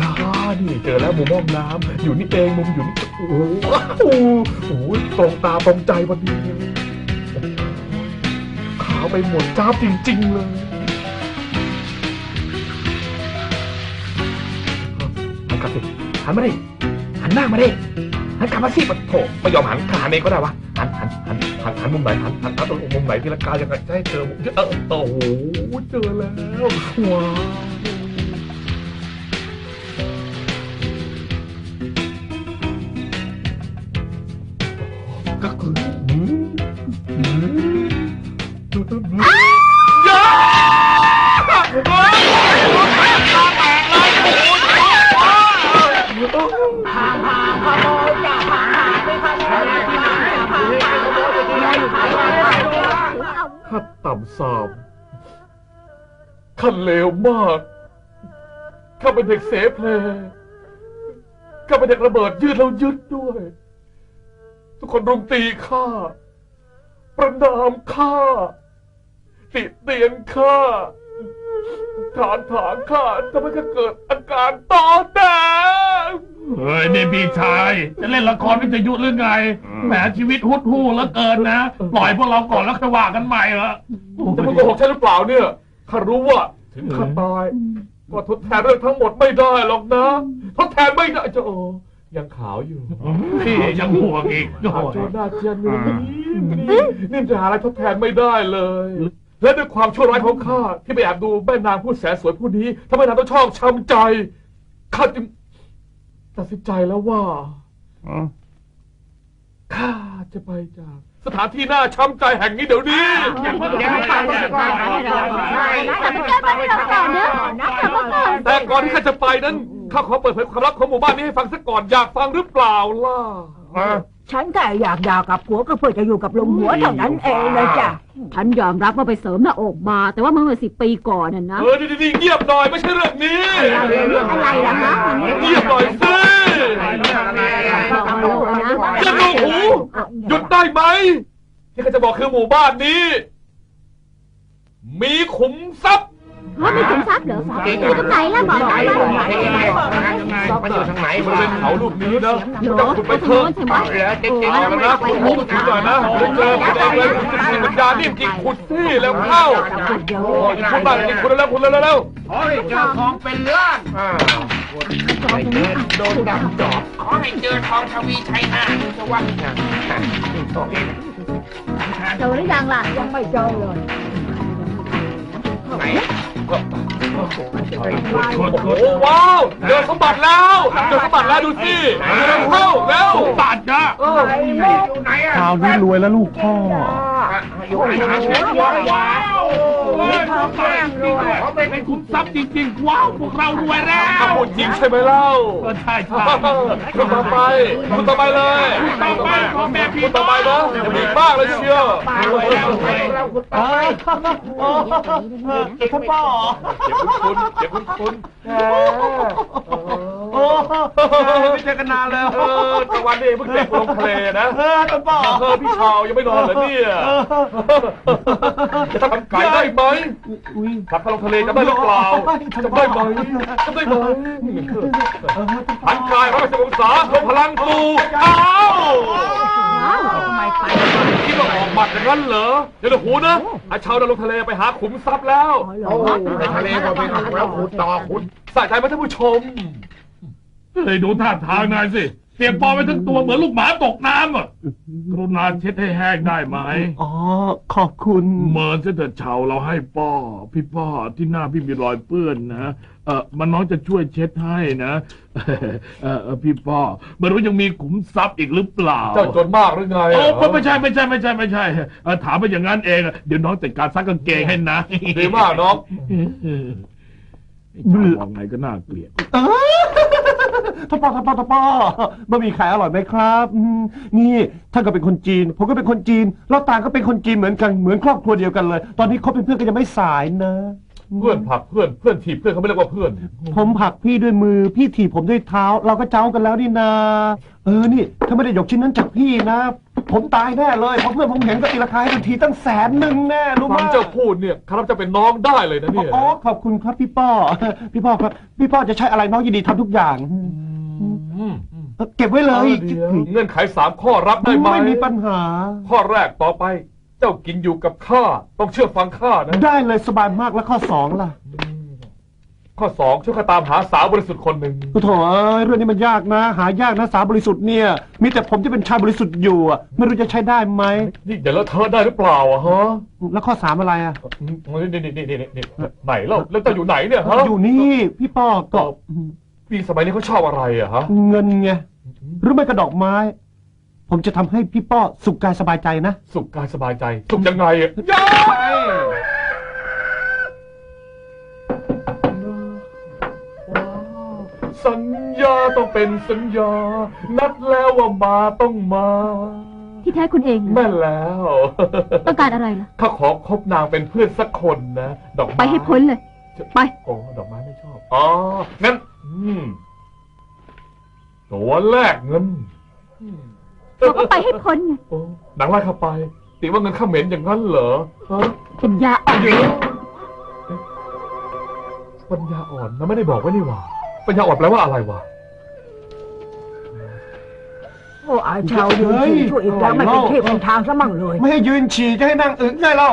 ยานี่เจอแล้วมุมห้องน้ำอยู่นี่เองมุมอยู่นี่โอ้โหโอ้โหตรงตาตรงใจพอดีขาวไปหมดจ้าบจริง ๆ เลยหันกลับสิหันมาดิหันหน้ามาดิหันกลับมาสิปะโถไม่ยอมหันหันเองก็ได้วะหันหันหันหันหันมุมไหนหันหันหันตรงมุมไหนที่ละกายังไงจะให้เจอมุมเออโอ้โหเจอแล้วว้าวำสามข้าเลวมาก ข้าเป็นเด็กเสเพลข้าเป็นเด็กระเบิดยืดแล้วยึดด้วย ทุกคนรุมตีข้า ประนามข้า ติเตียนข้า ฐานถางข้าทำให้ข้าเกิดอาการต่อแดงเฮ้ยนี่พี่ชาย จะเล่นละครวิทยุหรือไง แหมชีวิตหุดหู่เหลือเกินนะ ปล่อยพวกเราก่อนแล้วค่อยว่ากันใหม่เหรอจะมาโกหกใช่หรือเปล่าเนี่ยข้ารู้ว่าถึงข้าตายก็ทดแทนเรื่องทั้งหมดไม่ได้หรอกนะ ทดแทนไม่ได้จะโอยังขาวอยู่พี่ยังห่วงอีกโอ้ขาวยโจหน้าเจียนนี่นี่นี่จะหาอะไรทดแทนไม่ได้เลย และด้วยความชั่วร้ายของข้าที่ไปแอบดูแม่นางผู้แสนสวยผู้นี้ทำให้นางต้องชอบช้ำใจข้าจึงตัดสินใจแล้วว่าข้าจะไปจากสถานที่น่าช้ำใจแห่งนี้เดี๋ยวนี้อย่าเพิ่งอย่าเพิ่งอย่าเพิ่งแต่ก่อนที่ข้าจะไปนั้นข้าขอเปิดเผยความลับของหมู่บ้านนี้ให้ฟังสักก่อนอยากฟังหรือเปล่าล่ะ ฉันแค่อยากหย่ากับผัวก็เพื่อจะอยู่กับลุงหัวเท่านั้นเองเลยจ้ะฉันยอมรับว่าไปเสริมหน้าอกมา แต่ว่าเมื่อสิบปีก่อนน่ะนะ เออดีๆเงียบหน่อยไม่ใช่เรื่องนี้อะไรล่ะฮะเงียบหน่อยสิบอกลูกนะจะดูหูหยุดได้ไหมที่ข้าจะบอกคือหมู่บ้านนี้ มีขุมทรัพย์ เฮ้ยมีขุมทรัพย์เหรออยู่ตรงไหนล่ะบอกได้ไหมมันอยู่ทางไหนมันเป็นเขาลูกนี้นะเหรจะอขุดไปไปเถทางอะโน้นใช่ไหมเหลือเจ๊งเอาแล้วนะขุดขุดขุดหน่อยนะเดี๋ยวเจอขุดเองเลยปัญญานิ่มจริงขุดสิแล้วเข้าโอ้ยขุดบ้างจริงขุดแล้วขุดแล้วแล้วขอให้เจอของเป็นล้านไม่เจอโดนดำจอบขอให้เจอทองทวีชัยนาทสวัสดิ์เจอหรือยังล่ะยังไม่เจอเลย ไหนโอ้ว้าวเจอสมบัติแล้วเจอสมบัติแล้วดูสิเร็วเข้าเร็วตัดนะเอออยู่ไหนอะคราวนี้รวยแล้วลูกพ่ออยู่ไหนว้า วว้าวเฮ้ยทองแดงจริงด้วยเป็นขุมทรัพย์จริงๆ ว้าว พวกเรารวยแล้วถ้าพูดจริงใช่ไหมเล่าก็ใช่ใช่คุณต่อไปคุณต่อไปเลยต่อไปพ่อแม่พี่คุณต่อไปนะจะมีมากเลยเชียวรวยแล้วรวยเราคุณเอ้ยโอ้ท่านพ่อเดี๋ยวคุณคุณเดี๋ยวคุณคุณโอ้ ไม่เจอกันนานแล้วเออตะวันนี่เพิ่งเด็กลงทะเลนะเออท่านพ่อเออพี่ชาวยังไม่นอนเหรอเนี่ยจะทำไก่ได้ไหมขับไปลงทะเลจะได้หรือเปล่าจะได้ไหมจะได้ไหมหันกายร้อยสิบองศาลงพลังสู่อ้าวทำไมไปคิดว่าออกบัตรอย่างนั้นเหรอเดี๋ยวหูนะอาชาวเดินลงทะเลไปหาขุมทรัพย์แล้วโอ้ในทะเลก็มีแล้วขุดต่อขุดใส่ใจไหมท่านผู้ชม เฮ้ยดูท่าทางนายสิเปียกปอนไปทั้งตัวเหมือนลูกหมาตกน้ำอะกรุณาเช็ดให้แห้งได้ไหมอ๋อ ขอบคุณเมินเสเถิดเชาเราให้ป้อ พี่ป้อที่หน้าพี่มีรอยเปื้อนนะเออมันน้องจะช่วยเช็ดให้นะเออเออเออพี่ป้อไม่รู้ยังมีขุมทรัพย์อีกหรือเปล่า เจ้าจนมากหรือไงโอ้ไม่ไม่ใช่ไม่ใช่ไม่ใช่ไม่ใช่เออถามไปอย่างนั้นเองอะเดี๋ยวน้องจัดการซักกางเกงให้นะดีมากน้องไอ้ชาวมองไงก็น่าเกลียด ท่านพ่อท่านพ่อท่านพ่อบะหมี่ขายอร่อยไหมครับอืมนี่ท่านก็เป็นคนจีน ผมก็เป็นคนจีนเราต่างก็เป็นคนจีนเหมือนกันเหมือนครอบครัวเดียวกันเลย ตอนนี้เขาเป็นเพื่อนกันยังไม่สายนะ เพื่อนผลักเพื่อนเพื่อนถีบเพื่อนเขาไม่เรียกว่าเพื่อนผมผลักพี่ด้วยมือพี่ถีบผมด้วยเท้า เราก็เจ้ากันแล้วนี่นา เออนี่ถ้าไม่ได้ยกชิ้นนั้นจากพี่นะ ผมตายแน่เลยเพราะเพื่อนผมเห็นก็ตีราคาให้ทันทีตั้งแสนหนึ่งแน่รู้ไหมฟังเจ้าพูดเนี่ยข้ารับเจะเป็นน้องได้เลยนะเนี่ย อ๋อขอบคุณครับพี่ป้อ พี่ป้อครับ พี่ป้อจะใช้อะไรน้องยินดีทำทุกอย่างอืมอืม เออเก็บไว้เลเอยอเดี๋ยวเงื่อนไขสามข้อรับได้ไหมไม่มีปัญหา ข้อแรกต่อไป เจ้ากินอยู่กับข้าต้องเชื่อฟังข้านะ ได้เลยสบายมากแล้วข้อสองล่ะ ข้อสองช่วยข้าตามหาสาวบริสุทธิ์คนหนึ่งโอ้โถเอ้ยเรื่องนี้มันยากนะ หายากนะสาวบริสุทธิ์เนี่ย มีแต่ผมที่เป็นชายบริสุทธิ์อยู่อะไม่รู้จะใช้ได้ไหมนี่อย่าเลอะเทอะได้หรือเปล่าอะฮะแล้วข้อสามอะไรอะนี่นี่นี่นี่นี่นี่ไหนแล้วแล้วเจ้าอยู่ไหนเนี่ยฮะอยู่นี่พี่ป้อก็ พี่สมัยนี้เขาชอบอะไรอะฮะ เงินไงหรือไม่กระดอกไม้ ผมจะทำให้พี่ป้อสุขกายสบายใจนะ สุขกายสบายใจ สุขยังไงอะยาว้าวสัญญาต้องเป็นสัญญา นัดแล้วว่ามาต้องมา ที่แท้คุณเองเหรอแม่นแล้ว ต้องการอะไรล่ะ ถ้าขอคบนางเป็นเพื่อนสักคนนะ ดอกไม้ไปให้พ้นเลย ไป โอ้ดอกไม้ไม่ชอบ อ๋อ งั้น อืม ตัวแรกเงินอืมเราก็ไปให้พ้นไงโอ้หนังไล่เข้าไป ติว่าเงินข้าเหม็นอย่างนั้นเหรอฮะเป็นยาอ่อนเยอะเอ๊ะปัญญาอ่อนนะไม่ได้บอกไว้นี่หว่า ปัญญาอ่อนแปลว่าอะไรวะ โอ้ไอ้ชาวยืนฉี่ช่วยอีกแล้วไม่เป็นที่เป็นทางซะมั่งเลย ไม่ให้ยืนฉี่จะให้นั่งอึไงเล่า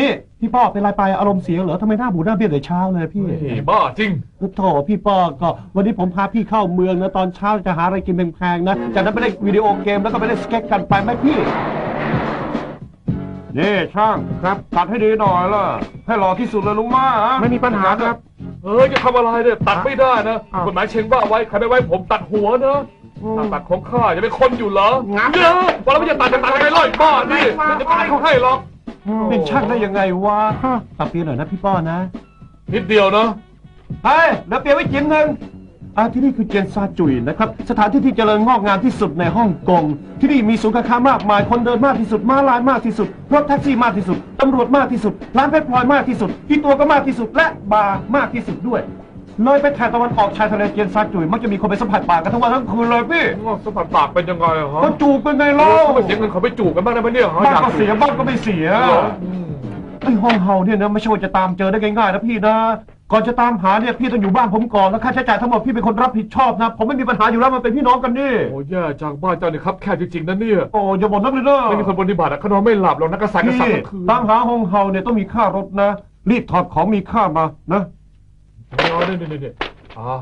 นี่พี่ป้อเป็นไรไปอารมณ์เสียเหรอทำไมหน้าบูดหน้าเบี้ยวแต่เช้าเลยพี่เฮ้ยบ้าจริง โถพี่ป้อก็วันนี้ผมพาพี่เข้าเมืองนะตอนเช้าจะหาอะไรกินแพงๆนะจากนั้นไปเล่นวิดีโอเกมแล้วก็ไปเล่นสเก็ตกันไปไหมพี่ นี่ช่างครับตัดให้ดีหน่อยล่ะ ให้หล่อที่สุดเลยลุงมาไม่มีปัญหาครับ เออจะทำอะไรเนี่ยตัดไม่ได้นะอ้าวกฎหมายเชงว่าไว้ใครไม่ไว้ผมตัดหัวนะอืมถ้าตัดของข้าจะเป็นคนอยู่เหรองับเยอะบอกแล้วไม่จะตัดจะตัดยังไงเล่าไอ้บ้านี่ไม่จะตัดเขาให้หรอก เป็นช่างได้ยังไงวะตัดเปียหน่อยนะพี่ป้อนะนิดเดียวนะเฮ้ยเดี๋ยวเปียไว้จิ้มหนึ่งอ่าที่นี่คือเจียนซาจุยนะครับ สถานที่ที่เจริญงอกงามที่สุดในฮ่องกง ที่นี่มีศูนย์การค้ามากมาย คนเดินมากที่สุด ม้าลายมากที่สุด รถแท็กซี่มากที่สุด ตำรวจมากที่สุด ร้านเพชรพลอยมากที่สุด ที่ตัวก็มากที่สุด และบาร์มากที่สุดด้วย เลยไปแถบตะวันออกชายทะเลเจียนซาจุยมักจะมีคนไปสัมผัสป่ากันทั้งวันทั้งคืนเลยพี่งอกสัมผัสปากเป็นยังไงอะฮะก็จูบเป็นไงเล่าเขาไปเสียเงินเขาไปจูบกันบ้างได้ไหมเนี่ยฮะบ้านอยากก็เสียบ้านก็ไม่เสียเหรออืมไอ้ห้องเฮาเนี่ยนะไม่ใช่ว่าจะตามเจอได้ง่ายๆนะพี่นะก่อนจะตามหาเนี่ยพี่ต้องอยู่บ้านผมก่อนแล้วค่าใช้จ่ายทั้งหมดพี่เป็นคนรับผิดชอบนะผมไม่มีปัญหาอยู่แล้วมันเป็นพี่น้องกันนี่โอ้แย่จังบ้านเจ้าเนี่ยครับแค่จริงๆนะเนี่ยโอ้อย่าบ่นนักเลยเนอะไม่มีคนปฏิบัติอะเขานอนไม่หลับหรอกนักกษัตริย์กษัตริพี่ย์ทั้งคืนตามหาห้องเฮาเนี่ยต้องมีค่ารถนะ รีบถอดของมีค่ามานะ อ๋อนี่นี่นี่นี่อ่า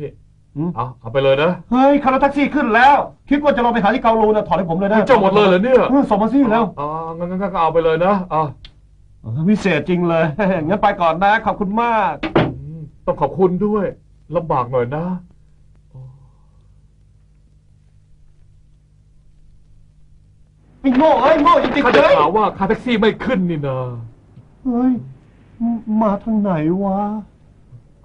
นี่อืมเอาเอาไปเลยนะเฮ้ยค่ารถแท็กซี่ขึ้นแล้ว คิดว่าจะลองไปหาที่เกาลูนะถอดให้ผมเลยนะเจ้าหมดเลยเหรอเนี่ยออส่งมาสิแล้วอ๋องั้นงั้นงั้นก็เอาไปเลยนะอ่าเออวิเศษจริงเลย งั้นไปก่อนนะ ขอบคุณมากอืมต้องขอบคุณด้วยลำบากหน่อยนะไอ้โง่เอ้ยโง่จริงข้าๆเลจะยข่าวว่าค่าแท็กซี่ไม่ขึ้นนี่นะเฮ้ยมาทางไหนวะ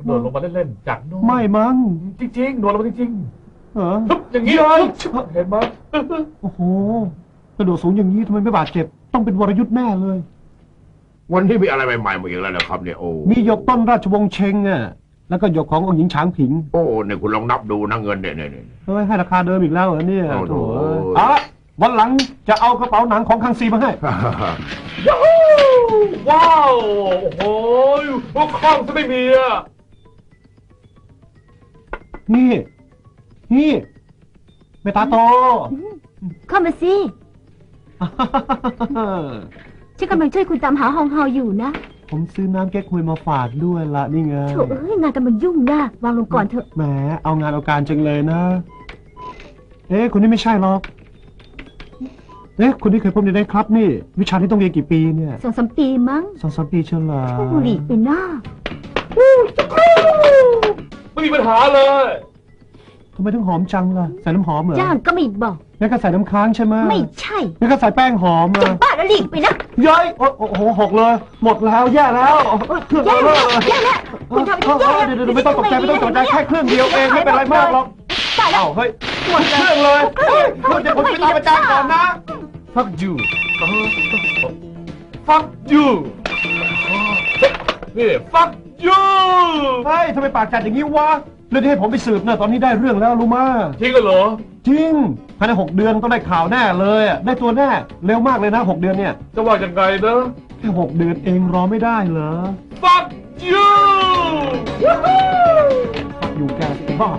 โดดลงมาเล่นๆจากโน่นไม่มั้งจริงๆโดดลงมาจริงเหรอๆฮึบอย่างนี้เย้ยฮึบเห็นไหมโอ้โหกระโดดสูงอย่างนี้ทำไมไม่บาดเจ็บ ต้องเป็นวรยุทธ์แน่เลย วันนี้มีอะไรใหม่ๆมาอีกแล้วนะครับเนี่ยโอ้มีหยกต้นราชวงศ์เชงอะแล้วก็หยกขององค์หญิงฉางผิงโอ้เนี่ยคุณลองนับดูนะเงินเนี่ยเนี่ยเนี่ย เฮ้ยให้ราคาเดิมอีกแล้วเหรอเนี่ยโอ้โห โถ่เอ้ยเอาละวันหลังจะเอากระเป๋าหนังของคังซีมาให้ยูฮูว้าว โอ้โหพวกคล่องจะไม่มีอะ นี่ นี่เมตาโต เข้ามาสิ ฉันกำลังช่วยคุณตามหาฮองเฮาอยู่นะผมซื้อน้ำแก้คุยมาฝากด้วยละนี่ไงโถเอ้ยงานแต่มันยุ่งนะวางลงก่อนเถอะ แหมเอางานเอาการจังเลยนะ เอ๊ะคุณนี่ไม่ใช่หรอกเอ๊ะคุณนี่เคยพบในได้ครับนี่ วิชาที่ต้องเรียนกี่ปีเนี่ยสองสามปีมั้งสองสามปีเชียวเหรอผู้หลีกไปหน้า ไม่มีปัญหาเลยทำไมถึงหอมจังล่ะ ใส่น้ำหอมเหรอจ้างก็ไม่บอกงั้นก็ใส่น้ำค้างใช่ไหมไม่ใช่งั้นก็ใส่แป้งหอมจะอะบ้าแล้วหลีกไปนะย้อยโอ้โอ้โหหกเลย หมดแล้ว แย่แล้วเครื่องแย่เลแล้วยแย่แล้วคุณทำไปทุกแย่เดี๋ยวเดี๋ยวไม่ต้องตกใจไม่ต้องตกใจแค่เครื่องเดียวเองไม่เป็นไรมากหรอกตายแล้วเอ้าเฮ้ยหมดเครื่องเลยเฮ้ยเราจะผมไปตามอาจารย์ก่อนนะ fuck you fuck you นี่ fuck you เฮ้ยทำไมปากจัดอย่างนี้วะเรื่องที่ให้ผมไปสืบเนี่ยตอนนี้ได้เรื่องแล้วรู้มาจริงเหรอ จริงภายในหกเดือนต้องได้ข่าวแน่เลยอะได้ตัวแน่เร็วมากเลยนะหกเดือนเนี่ยจะว่ายังไงนะแค่หกเดือนเองรอไม่ได้เหรอ fuck you อยู่แกสิบ้า